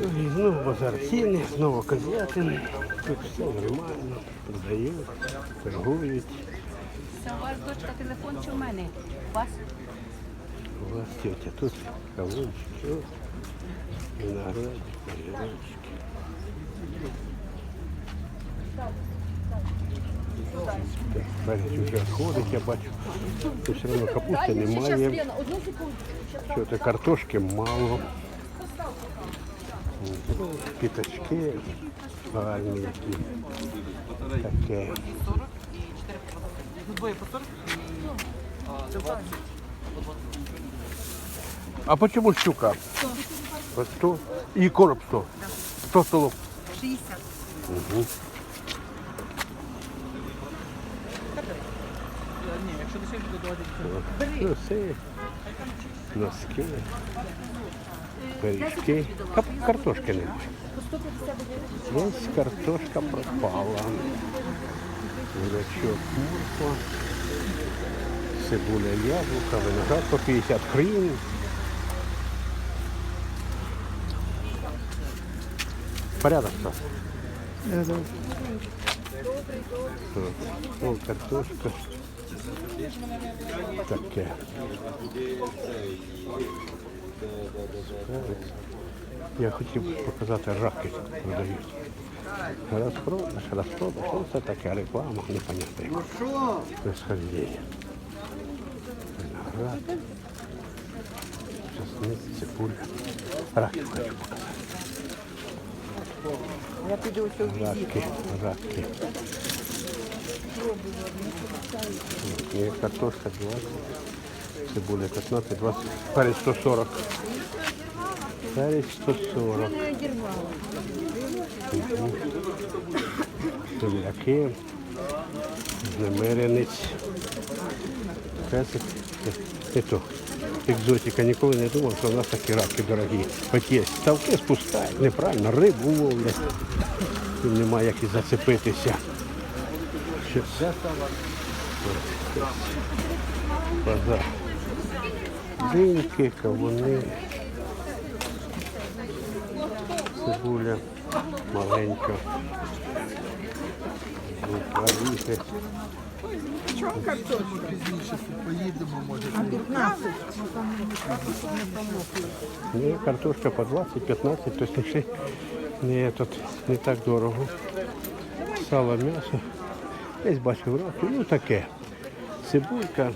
І знову базар ціни, знову козятин. Тут все нормально, продають, торгують. Це у вас дочка телефон чи в мене? У вас? У вас тетя тут кавунчик, о, виноград, огірочки. Берег вже ходить, я бачу. Тут все одно капусти немає. Що це картошки мало. Піточки гарні які. Таке. А почему щука? По 100. И короб 100. 100 столов. 60. Носи, носки, пиріжки. Картошки не. Ось картошка пропала. Бурячок, морква, цибуля, яблука, виноград по 50 гривень. Порядок що? О, картошка. Таке. Я хотів показати раки продають. Розпродаж, розпродаж. Що це таке реклама, непонятно. Происхождение. Виноград. Чесник, цибуля. Раки хочу показати. Я піду у Раки, раки. И картошка 20, цибуля 15, 20, перец 140. Перец 140. Земляки, знамеренець, песик. І то, екзотика, ніколи не думав, що в нас такі раки дорогі. Хоч є ставки спускають, неправильно, рибу ловлять. Тут немає як і зацепитися. Щас. Базар. Диньки, кавуни. Цибуля маленька. Горіхи. Ні, картошка по 20, 15, то есть не, не, тут, не так дорого. Сало, м'ясо. Десь бачу раки, ну таке. Цибулька,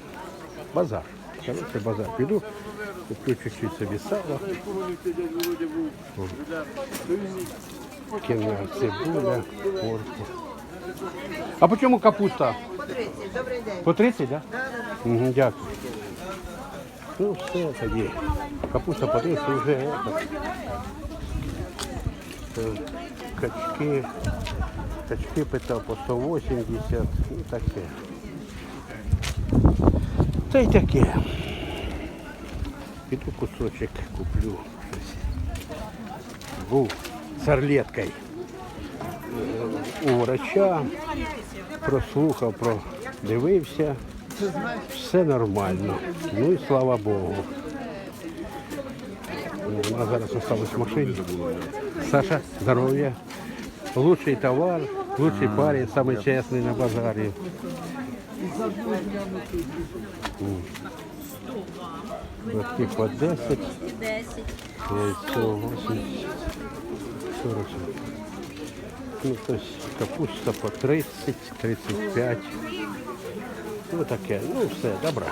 базар. Коротше, базар. Піду, куплю чуть-чуть собі сала. Кіна, цибуля, морква. А по чому капуста? По 30, добрий день. По 30, так? Да? Угу, дякую. Ну, все тоді. Капуста по 30 вже. Е, Качки. Качки питав по 180. Ну таке. Та й таке. Піду кусочок куплю. Був з орлеткою у врача, прослухав, продивився. Все нормально. Ну і слава Богу. Вона зараз осталась в машині. Саша, здоров'я. Лучший товар, лучший парень, самый честный на базаре. Лотки по 10, 10. яйцо 80, 40. Ну, то есть капуста по 30, 35. Ну таке, ну все, добра.